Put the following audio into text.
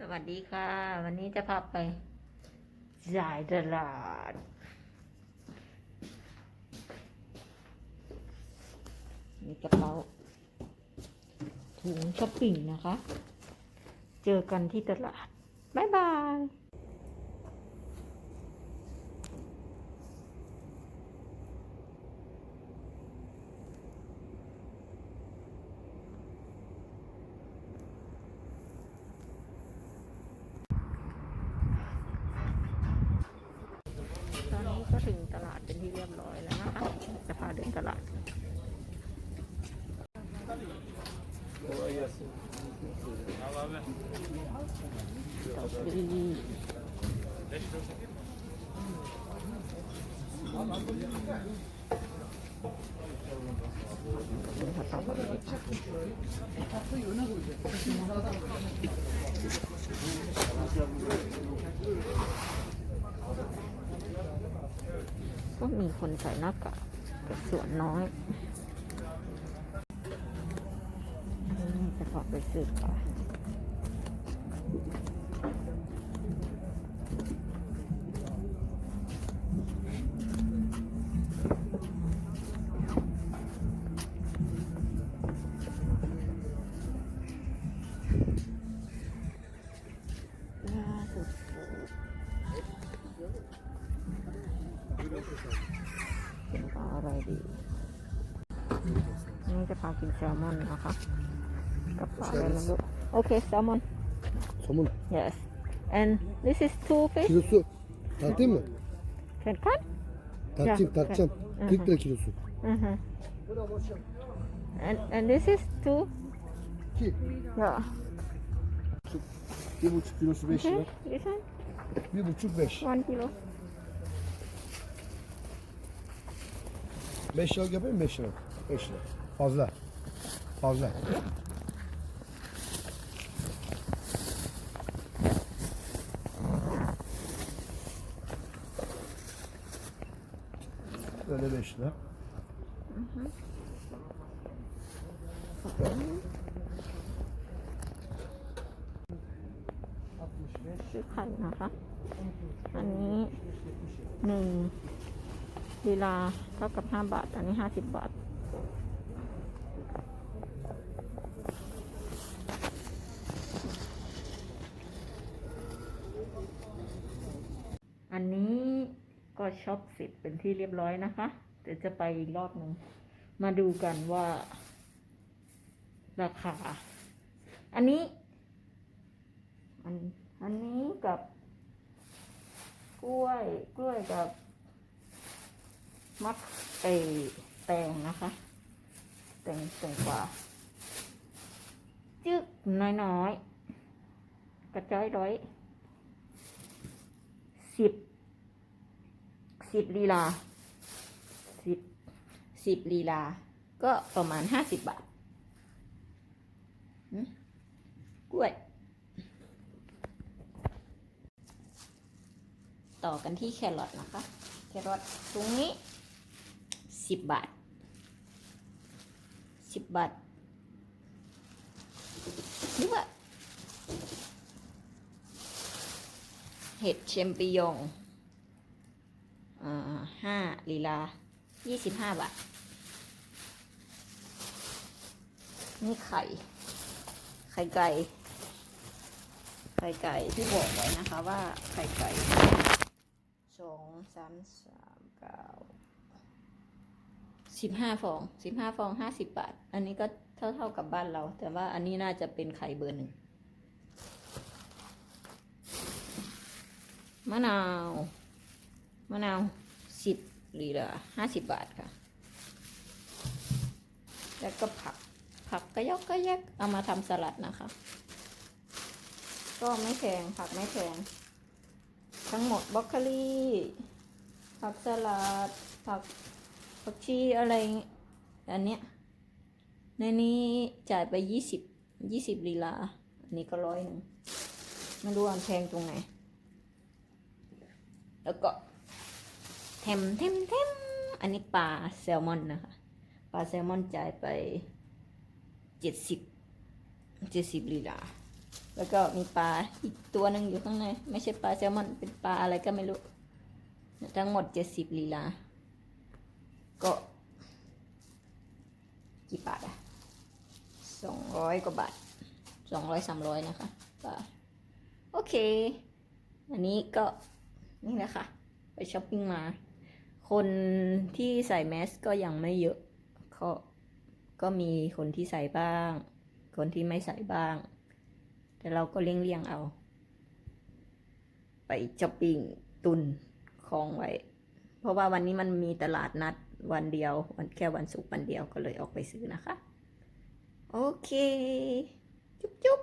สวัสดีค่ะ วันนี้จะพาไปจ่ายตลาด มีกระเป๋าถุงช้อปปิ้งนะคะ เจอกันที่ตลาด บ๊ายบาย ก็ถึงตลาดเป็นที่เรียบร้อยแล้วนะคะ จะพาเดินตลาดดอ ก็มีคนใส่หน้ากากแต่ส่วนน้อยจะขอไปซื้อก่อ เป็นปลาอะไรดี นี่จะพากินแซลมอนนะคะ กับปลาอะไรไม่รู้โอเคแซลมอน Somun yes and this is two fish kilosu tartayım mı? can cut Tartayım Ya, tartacağım. ya. 40 lira kilosu. Mhm. and and this is two 2. yeah Bir buçuk kilosu 5 okay lira. this one Bir buçuk 5. one kilo 5 lira yapayım 5 lira. 5 lira. Fazla. Fazla. Böyle 5 lira. Altmış beş. ซื้อไข่นะคะ อันนี้หนึ่ง ลีลาเท่ากับห้าบาท อันนี้ห้าสิบบาท อันนี้ก็ช็อปเสร็จเป็นที่เรียบร้อยนะคะ เดี๋ยวจะไปอีกรอบหนึ่ง มาดูกันว่า ราคา อันนี้ อัน อันนี้กับ กล้วย กล้วยกับ มักไอแตงนะคะ แตงแตงกว่า จึกน้อยๆ กระจ้อยร้อย สิบ สิบลีลา สิบ สิบลีลา ก็ประมาณห้าสิบบาทกล้วย ต่อกันที่แครอทนะคะ แครอทตรงนี้ สิบบาทสิบบาทหรือว่าเห็ดเชมปิยองอ่าห้าลีลายี่สิบห้าบาท นี่ไข่ ไข่ไก่ ไข่ไก่ที่บอกไว้นะคะว่าไข่ไก่สองสามสามเก้า สิบห้าฟองสิบห้าฟองห้าสิบบาท อันนี้ก็เท่าเท่ากับบ้านเรา แต่ว่าอันนี้น่าจะเป็นไข่เบอร์หนึ่งมะนาวมะนาวสิบหรือละห้าสิบบาทค่ะ แล้วก็ผักผักก็ยกก็แยกเอามาทำสลัดนะคะ ก็ไม่แพงผักไม่แพงทั้งหมดบรอกโคลีผักสลัดผัก ผักชีอะไร อันเนี้ย ในนี้จ่ายไปยี่สิบยี่สิบลีลา อันนี้ก็ร้อยหนึ่งไม่รู้อันแพงตรงไหน แล้วก็เทมเทมเทมอันนี้ปลาแซลมอนนะคะ ปลาแซลมอนจ่ายไปเจ็ดสิบเจ็ดสิบลีลา แล้วก็มีปลาอีกตัวหนึ่งอยู่ข้างใน ไม่ใช่ปลาแซลมอน เป็นปลาอะไรก็ไม่รู้ ทั้งหมดเจ็ดสิบลีลา ก็กี่บาทอะสองร้อยกว่าบาทสองร้อยสามร้อยนะคะปลาโอเค อันนี้ก็นี่แหละคะ ไปช้อปปิ้งมา คนที่ใส่แมสก็ยังไม่เยอะก็ก็มีคนที่ใส่บ้าง คนที่ไม่ใส่บ้าง แต่เราก็เลี่ยงๆเอา ไปช้อปปิ้งตุนของไว้ เพราะว่าวันนี้มันมีตลาดนัด วันเดียววันแค่วันศุกร์วันเดียวก็เลยออกไปซื้อนะคะ โอเค จุ๊บจุ๊บ